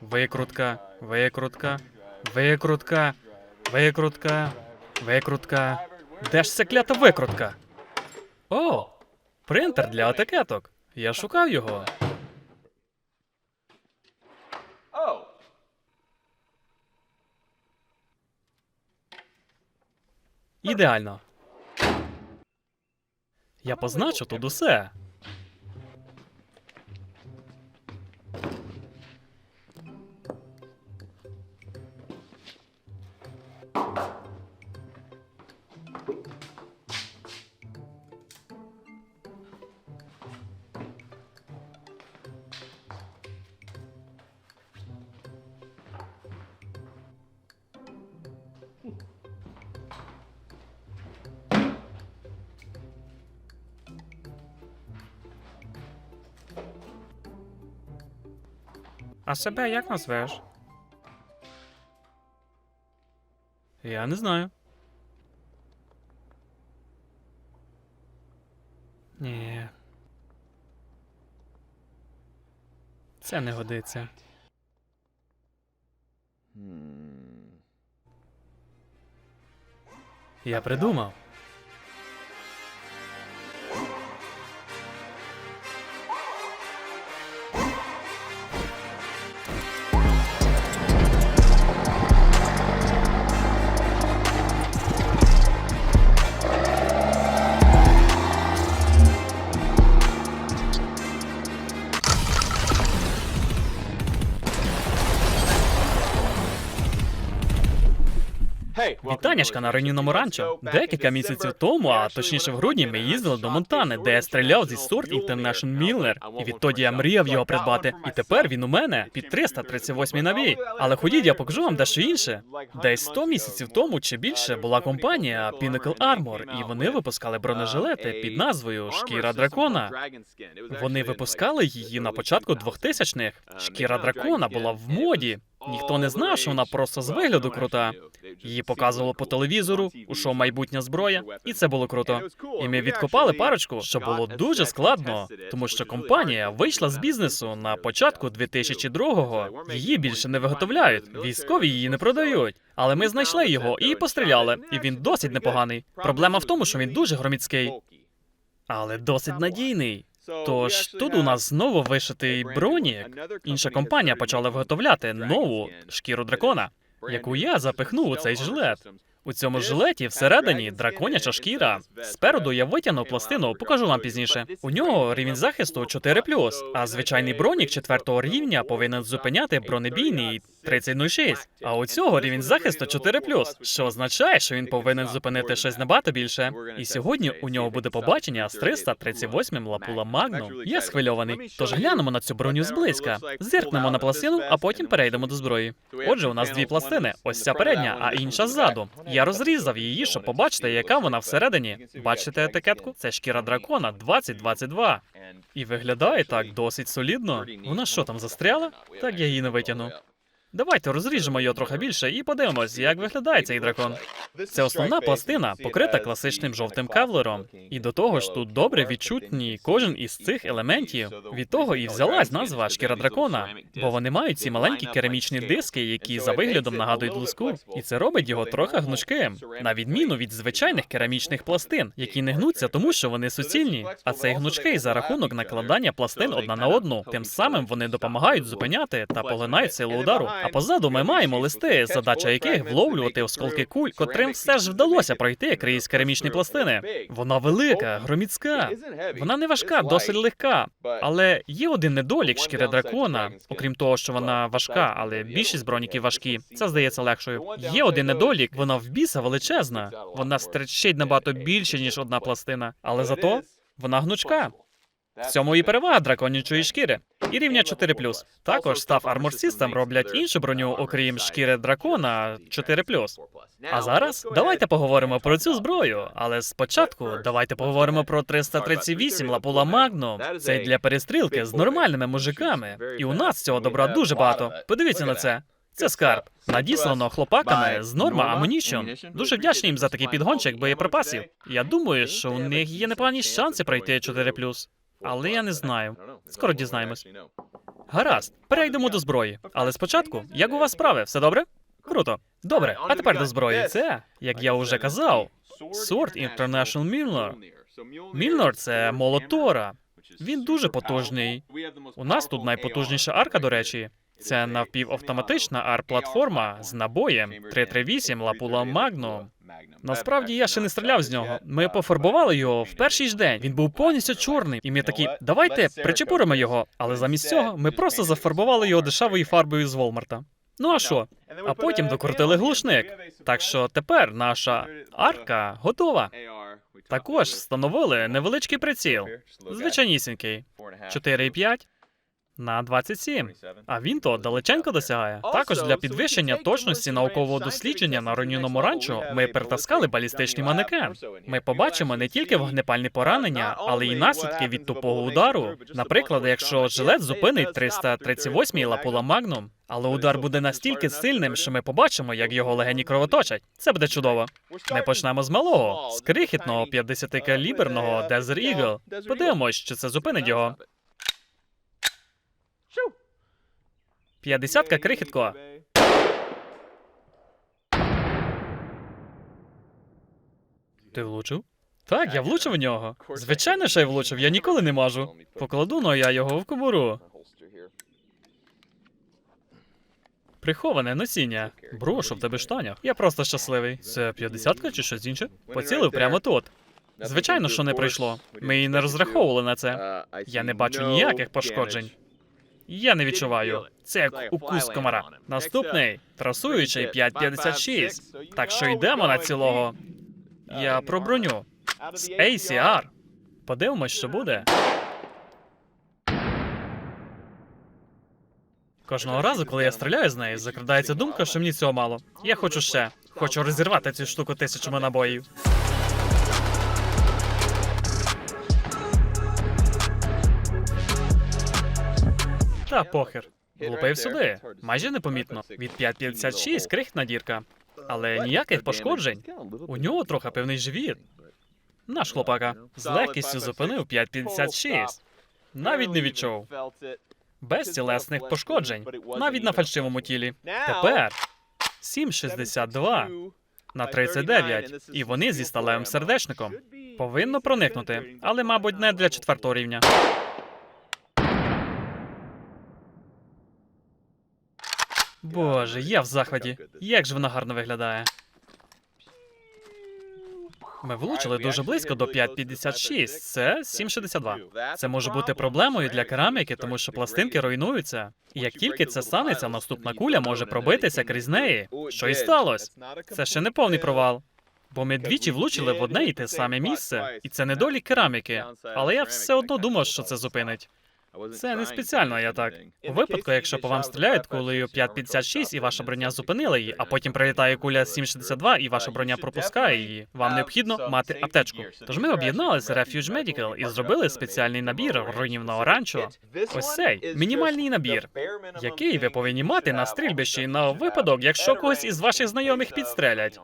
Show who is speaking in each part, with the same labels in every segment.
Speaker 1: Викрутка, викрутка, викрутка, викрутка, викрутка. Де ж ця клята викрутка? О, принтер для етикеток. Я шукав його. Ідеально. Я позначу тут усе. А себе як назвеш? Я не знаю. Ні. Це не годиться. Я придумав. Вітанячка на раніному ранчо. Декілька місяців тому, а точніше в грудні, ми їздили до Монтани, де я стріляв зі сорт International Miller. І відтоді я мріяв його придбати. І тепер він у мене під 338 набій. Але ходіть, я покажу вам дещо інше. Десь 100 місяців тому чи більше була компанія Pinnacle Armor, і вони випускали бронежилети під назвою Шкіра дракона. Вони випускали її на початку 2000-х. Шкіра дракона була в моді. Ніхто не знав, що вона просто з вигляду крута. Її показували по телевізору, у шоу майбутня зброя, і це було круто. І ми відкопали парочку, що було дуже складно, тому що компанія вийшла з бізнесу на початку 2002-го. Її більше не виготовляють. Військові її не продають. Але ми знайшли його і постріляли. І він досить непоганий. Проблема в тому, що він дуже громіцький, але досить надійний. Тож тут у нас знову вишитий бронік. Інша компанія почала виготовляти нову шкіру дракона, яку я запихнув у цей жилет. У цьому жилеті всередині драконяча шкіра. Спереду я витягнув пластину, покажу вам пізніше. У нього рівень захисту 4+, а звичайний бронік 4 рівня повинен зупиняти бронебійний 30.06. А у цього рівень захисту 4+, що означає, що він повинен зупинити щось набагато більше. І сьогодні у нього буде побачення з 338 лапула Магнум. Я схвильований. Тож глянемо на цю броню зблизька. Зиркнемо на пластину, а потім перейдемо до зброї. Отже, у нас дві пластини. Ось ця передня, а інша ззаду. Я розрізав її, щоб побачити, яка вона всередині. Бачите етикетку? Це шкіра дракона 2022. І виглядає так досить солідно. Вона що там застряла? Так я її не витягну. Давайте розріжемо його трохи більше і подивимось, як виглядає цей дракон. Це основна пластина, покрита класичним жовтим кевлером. І до того ж, тут добре відчутні кожен із цих елементів. Від того і взялась назва шкіра дракона, бо вони мають ці маленькі керамічні диски, які за виглядом нагадують луску, і це робить його трохи гнучким, на відміну від звичайних керамічних пластин, які не гнуться, тому що вони суцільні. А цей гнучкий за рахунок накладання пластин одна на одну. Тим самим вони допомагають зупиняти та поглинають силу удару. А позаду ми маємо листи, задача яких вловлювати осколки куль, котрим все ж вдалося пройти крізь керамічні пластини. Вона велика, громіцька. Вона не важка, досить легка. Але є один недолік шкіри дракона, окрім того, що вона важка, але більшість броніків важкі. Це здається легшою. Є один недолік, вона в біса величезна. Вона стречить набагато більше, ніж одна пластина. Але зато вона гнучка. В цьому і перевага драконячої шкіри. І рівня 4+. Також Armor System роблять іншу броню, окрім шкіри дракона 4+. А зараз давайте поговоримо про цю зброю. Але спочатку давайте поговоримо про 338 лапула Magnum. Це для перестрілки з нормальними мужиками. І у нас цього добра дуже багато. Подивіться на це. Це скарб. Надіслано хлопаками з Norma Ammunition. Дуже вдячний їм за такий підгончик боєприпасів. Я думаю, що у них є непогані шанси пройти 4+. Але я не знаю. Скоро дізнаємось. Гаразд, перейдемо до зброї. Але спочатку, як у вас справи? Все добре? Круто. Добре, а тепер до зброї. Це, як я вже казав, Sword International Mjolnir. Мільнор це молот Тора. Він дуже потужний. У нас тут найпотужніша арка, до речі. Це напівавтоматична арт-платформа з набоєм 338 Лапула Magnum. Насправді я ще не стріляв з нього. Ми пофарбували його в перший ж день. Він був повністю чорний, і ми такі, давайте причепуримо його. Але замість цього ми просто зафарбували його дешевою фарбою з Волмарта. Ну а що? А потім докрутили глушник. Так що тепер наша арка готова. Також встановили невеличкий приціл. Звичайнісінький. 4,5 на 27. А він то далеченько досягає. Також для підвищення точності наукового дослідження на руйнівному ранчо ми перетаскали балістичний манекен. Ми побачимо не тільки вогнепальні поранення, але й наслідки від тупого удару. Наприклад, якщо жилет зупинить 338-й лапула Магнум, але удар буде настільки сильним, що ми побачимо, як його легені кровоточать. Це буде чудово. Ми почнемо з малого, з крихітного 50-каліберного Desert Eagle. Подивимось, чи це зупинить його. 50-ка крихітко. Ти влучив? Так, я влучив у нього. Звичайно, що я влучив, я ніколи не мажу. Покладу но я його в кобуру. Приховане носіння. Брошу в тебе штанях. Я просто щасливий. Це 50-ка чи щось інше? Поцілив прямо тут. Звичайно, що не прийшло. Ми і не розраховували на це. Я не бачу ніяких пошкоджень. Я не відчуваю. Це як укус комара. Наступний трасуючий 5.56. Так що йдемо на цілого. Я про броню. З ACR. Подивимось, що буде. Кожного разу, коли я стріляю з неї, закрадається думка, що мені цього мало. Я хочу ще. Хочу розірвати цю штуку тисячами набоїв. Та похер. Влупив сюди. Майже непомітно. Від 5.56 крихітна дірка. Але ніяких пошкоджень. У нього трохи певний живіт. Наш хлопака з легкістю зупинив 5.56. Навіть не відчув. Без тілесних пошкоджень. Навіть на фальшивому тілі. Тепер 7.62 на 39. І вони зі сталевим сердечником. Повинно проникнути, але, мабуть, не для четвертого рівня. Боже, я в захваті. Як же вона гарно виглядає. Ми влучили дуже близько до 5.56, це 7.62. Це може бути проблемою для кераміки, тому що пластинки руйнуються. І як тільки це станеться, наступна куля може пробитися крізь неї. Що і сталося? Це ще не повний провал. Бо ми двічі влучили в одне і те саме місце, і це недолік кераміки. Але я все одно думав, що це зупинить. Це не спеціально, я так. У випадку, якщо по вам стріляють кулею 5.56 і ваша броня зупинила її, а потім прилітає куля 7.62 і ваша броня пропускає її, вам необхідно мати аптечку. Тож ми об'єдналися Refuge Medical і зробили спеціальний набір руйнівного ранчо. Ось цей мінімальний набір, який ви повинні мати на стрільбищі на випадок, якщо когось із ваших знайомих підстрелять.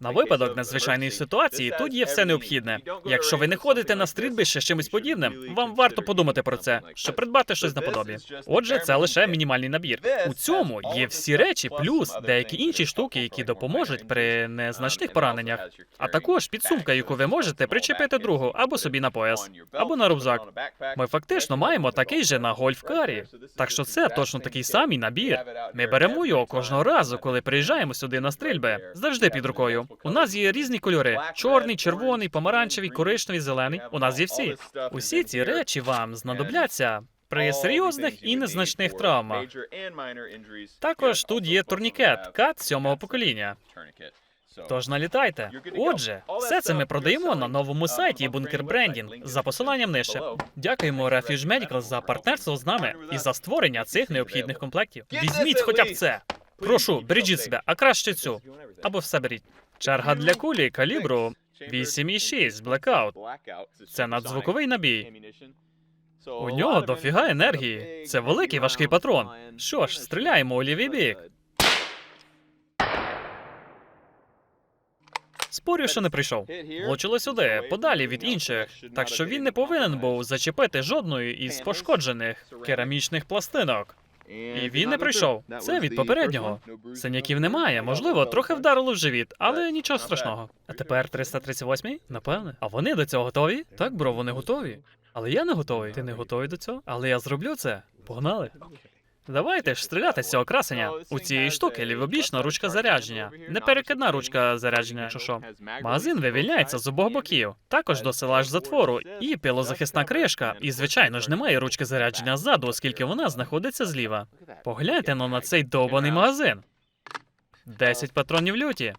Speaker 1: На випадок надзвичайної ситуації тут є все необхідне. Якщо ви не ходите на стрільбище з чимось подібним, вам варто подумати про це, щоб придбати щось наподобі. Отже, це лише мінімальний набір. У цьому є всі речі, плюс деякі інші штуки, які допоможуть при незначних пораненнях. А також підсумка, яку ви можете причепити другу або собі на пояс, або на рюкзак. Ми фактично маємо такий же на гольф-карі. Так що це точно такий самий набір. Ми беремо його кожного разу, коли приїжджаємо сюди на стрільби. Завжди під рукою. У нас є різні кольори: чорний, червоний, помаранчевий, коричневий, зелений. У нас є всі. Усі ці речі вам знадобляться при серйозних і незначних травмах. Також тут є турнікет кат сьомого покоління. Тож налітайте. Отже, все це ми продаємо на новому сайті Bunker Branding за посиланням нижче. Дякуємо Refuge Medical за партнерство з нами і за створення цих необхідних комплектів. Візьміть хоча б це. Прошу, бережіть себе, а краще цю. Або все беріть. Черга для кулі калібру 8,6 Blackout. Це надзвуковий набій. У нього дофіга енергії. Це великий важкий патрон. Що ж, стріляємо у лівий бік. Спорю, що не прийшов. Влучило сюди, подалі від інших. Так що він не повинен був зачепити жодної із пошкоджених керамічних пластинок. І він не прийшов. Це від попереднього. Синяків немає, можливо, трохи вдарило в живіт, але нічого страшного. А тепер 338-й? Напевне. А вони до цього готові? Так, бро, вони готові. Але я не готовий. Ти не готовий до цього? Але я зроблю це. Погнали. Давайте ж стріляти з цього красення. У цієї штуки лівобічна ручка зарядження. Не перекидна ручка зарядження, чи що. Магазин вивільняється з обох боків. Також до села затвору і пилозахисна кришка. І звичайно ж немає ручки зарядження ззаду, оскільки вона знаходиться зліва. Погляньте но на цей довбаний магазин. 10 патронів люті.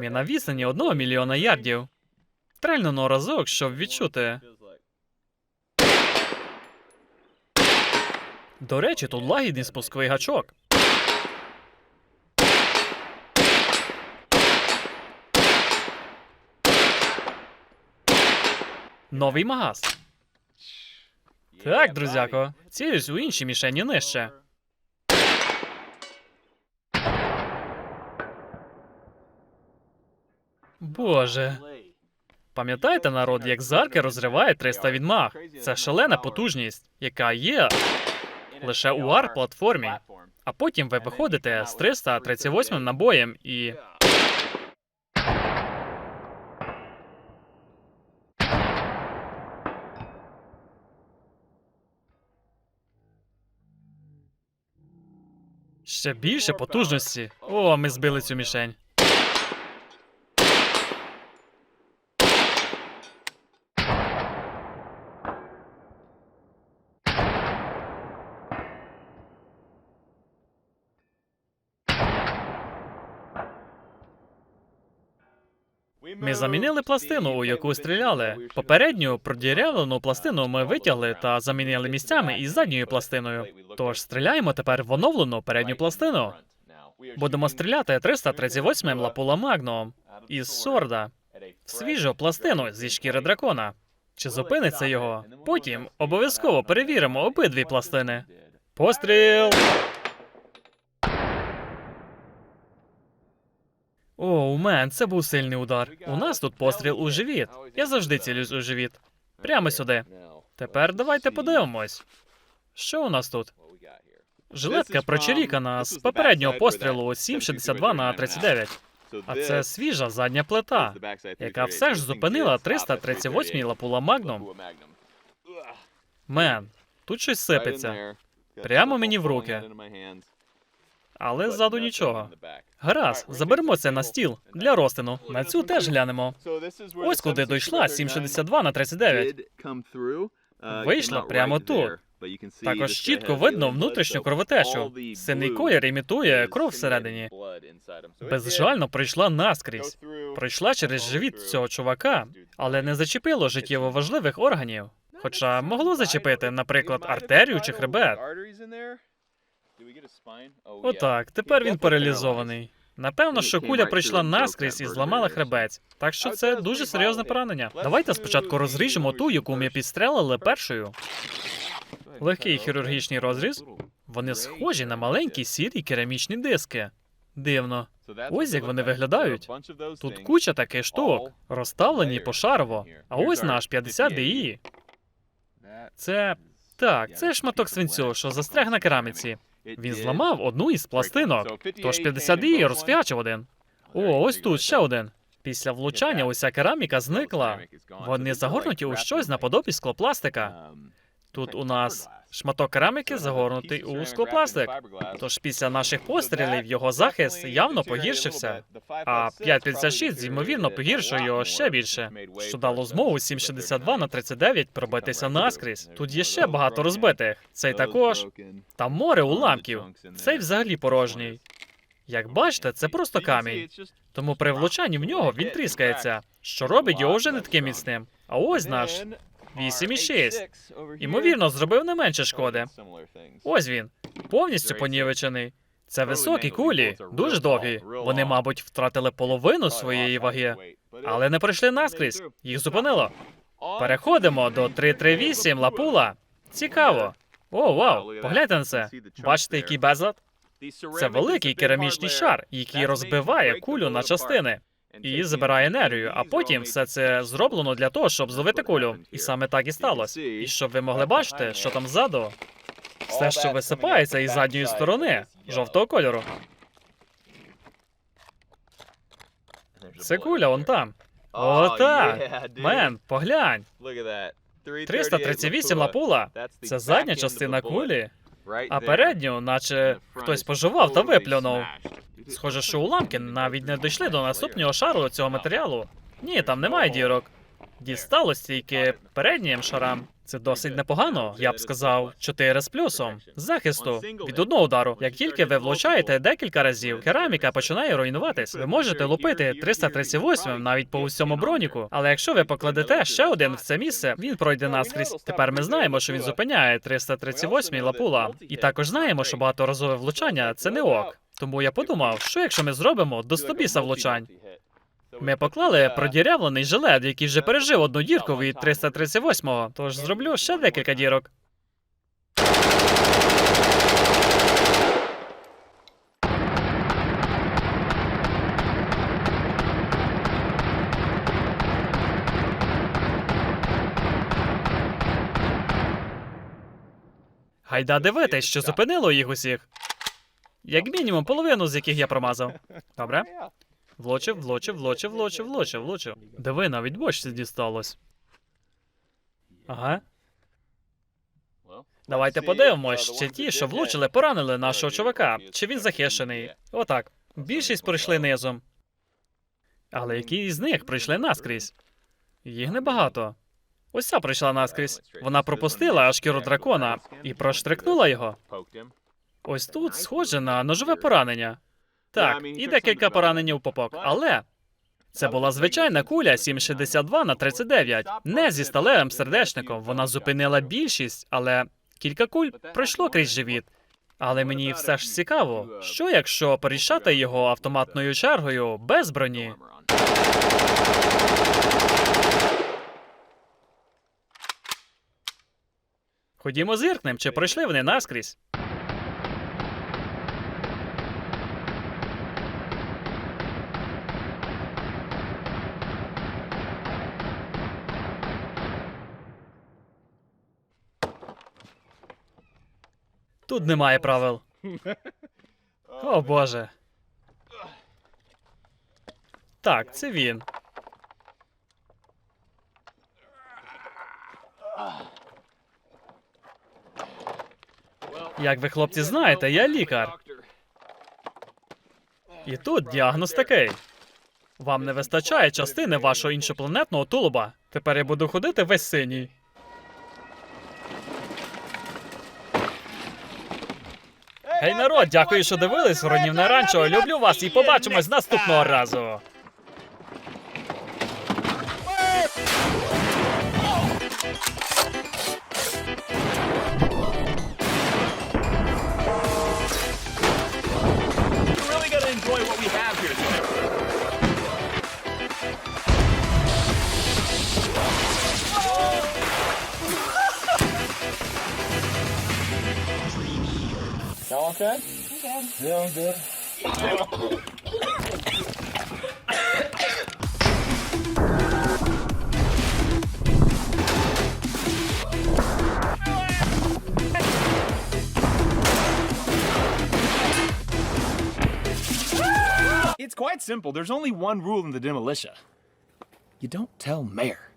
Speaker 1: Ми на відстані одного мільйона ярдів. Стрельно на разок, щоб відчути. До речі, тут лагідний спусковий гачок. Новий магаз. Так, друзяко, цілюсь у інші мішені нижче. Боже. Пам'ятаєте, народ, як зарки розриває 300 відмах? Це шалена потужність, яка є лише у AR-платформі. А потім ви виходите з 338 набоєм і. Ще більше потужності. О, ми збили цю мішень. Ми замінили пластину, у яку стріляли. Попередню продірявлену пластину ми витягли та замінили місцями із задньою пластиною. Тож стріляємо тепер в оновлену передню пластину. Будемо стріляти 338 лапула Магнум із сорда в свіжу пластину зі шкіри дракона. Чи зупиниться його? Потім обов'язково перевіримо обидві пластини. Постріл! О, мен, це був сильний удар. У нас тут постріл у живіт. Я завжди цілюсь у живіт. Прямо сюди. Тепер давайте подивимось. Що у нас тут? Жилетка прочерікана з попереднього пострілу 7,62 на 39. А це свіжа задня плита, яка все ж зупинила 338 лапула Магнум. Мен, тут щось сипеться,
Speaker 2: Прямо мені в руки.
Speaker 1: Але ззаду нічого. Гаразд, заберемо це на стіл для розтину. На цю теж глянемо.
Speaker 2: Ось куди дійшла 762
Speaker 1: на 39.
Speaker 2: Вийшла прямо тут.
Speaker 1: Також чітко видно внутрішню кровотечу. Синій колір імітує кров всередині. Безжально пройшла наскрізь. Пройшла через живіт цього чувака, але не зачепило життєво важливих органів. Хоча могло зачепити, наприклад, артерію чи хребет. Отак, тепер він паралізований. Напевно, що куля прийшла наскрізь і зламала хребець. Так що це дуже серйозне поранення. Давайте спочатку розріжемо ту, яку ми підстрелили першою. Легкий хірургічний розріз. Вони схожі на маленькі сірі керамічні диски. Дивно.
Speaker 2: Ось як вони виглядають.
Speaker 1: Тут куча таких штук, розставлені пошарово. А ось наш 50 DI. Це так, це шматок свинцю, що застряг на кераміці. Він зламав одну із пластинок. Тож 50 і розфігачив один. О, ось тут ще один. Після влучання уся кераміка зникла. Вони загорнуті у щось наподобі склопластика. Тут у нас шматок кераміки загорнутий у склопластик. Тож після наших пострілів його захист явно погіршився. А 556 ймовірно погіршує його ще більше, що дало змогу 762 на 39 пробитися наскрізь. Тут є ще багато розбитих. Цей також. Там море уламків. Цей взагалі порожній. Як бачите, це просто камінь. Тому при влучанні в нього він тріскається, що робить його вже не таким міцним. А ось наш 8,6. Ймовірно, зробив не менше шкоди. Ось він, повністю понівечений. Це високі кулі, дуже довгі. Вони, мабуть, втратили половину своєї ваги, але не пройшли наскрізь. Їх зупинило. Переходимо до 338 лапула. Цікаво. О, вау! Погляньте на це. Бачите, який безлад? Це великий керамічний шар, який розбиває кулю на частини і забирає енергію. А потім все це зроблено для того, щоб зловити кулю. І саме так і сталося. І щоб ви могли бачити, що там ззаду. Все, що висипається із задньої сторони, жовтого кольору. Це куля, вон там. О, так. Мен, поглянь. 338 лапула. Це задня частина кулі, а передню, наче хтось пожував та виплюнув. Схоже, що уламки навіть не дійшли до наступного шару цього матеріалу. Ні, там немає дірок. Дісталось тільки переднім шарам. Це досить непогано, я б сказав, 4 з плюсом. Захисту від одного удару. Як тільки ви влучаєте декілька разів, кераміка починає руйнуватись. Ви можете лупити 338 навіть по усьому броніку. Але якщо ви покладете ще один в це місце, він пройде наскрізь. Тепер ми знаємо, що він зупиняє 338 лапула. І також знаємо, що багаторазове влучання це не ок. Тому я подумав, що якщо ми зробимо до 100 біса влучань. Ми поклали продірявлений жилет, який вже пережив одну дірку від 338-го, тож зроблю ще декілька дірок. Гайда дивитись, що зупинило їх усіх. Як мінімум половину з яких я промазав. Добре? Влочив, влочив, влочив, влочив, влочив, влочив. Диви, навіть бочці дісталось. Ага. Давайте подивимось, чи ті, що влучили, поранили нашого чувака, чи він захищений. Отак. Більшість пройшли низом. Але які з них пройшли наскрізь? Їх небагато. Ось ця пройшла наскрізь. Вона пропустила шкіру дракона і проштрикнула його. Ось тут схоже на ножове поранення. Так, і декілька поранень у попок, але це була звичайна куля 7,62 на 39. Не зі сталевим сердечником. Вона зупинила більшість, але кілька куль пройшло крізь живіт. Але мені все ж цікаво, що якщо порішати його автоматною чергою без броні? Ходімо зиркнем, чи пройшли вони наскрізь. Тут немає правил. О боже. Так, це він. Як ви, хлопці, знаєте, я лікар. І тут діагноз такий. Вам не вистачає частини вашого іншопланетного тулуба. Тепер я буду ходити весь синій. Гей, народ, дякую, що дивились. Ронівне ранчо. Люблю вас і побачимось наступного разу.
Speaker 3: Y'all okay? Yeah, I'm good.
Speaker 4: It's quite simple. There's only one rule in the demolition. You don't tell mayor.